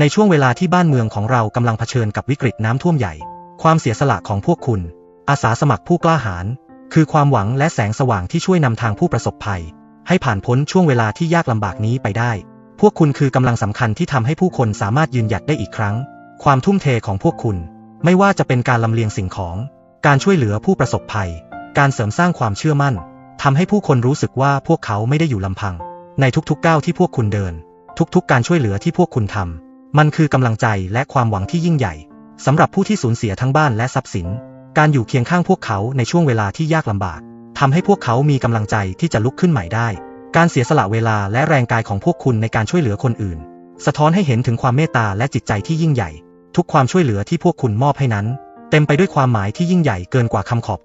ในช่วงเวลาที่บ้านเมืองของเรากำลังเผชิญกับวิกฤตน้ำท่วมใหญ่ ความเสียสละของพวกคุณ อาสาสมัครผู้กล้าหาญคือความหวังและแสงสว่างที่ช่วยนำทางผู้ประสบภัย ให้ผ่านพ้นช่วงเวลาที่ยากลำบากนี้ไปได้ พวกคุณคือกำลังสำคัญที่ทำให้ผู้คนสามารถยืนหยัดได้อีกครั้ง ความทุ่มเทของพวกคุณ ไม่ว่าจะเป็นการลำเลียงสิ่งของ การช่วยเหลือผู้ประสบภัย การเสริมสร้างความเชื่อมั่นทำให้ผู้คนรู้สึกว่าพวกเขาไม่ได้อยู่ลำพัง ในทุกๆก้าวที่พวกคุณเดิน ทุกๆการช่วยเหลือที่พวกคุณทำ มันคือกำลังใจและความหวังที่ยิ่งใหญ่สำหรับผู้ที่สูญเสียทั้งบ้านและทรัพย์สิน การอยู่เคียงข้างพวกเขาในช่วงเวลาที่ยากลำบากทำให้พวกเขามีกำลังใจที่จะลุกขึ้นใหม่ได้ การเสียสละเวลาและแรงกายของพวกคุณในการช่วยเหลือคนอื่น สะท้อนให้เห็นถึงความเมตตาและจิตใจที่ยิ่งใหญ่ ทุกความช่วยเหลือที่พวกคุณมอบให้นั้น เต็มไปด้วยความหมายที่ยิ่งใหญ่เกินกว่าคำขอบ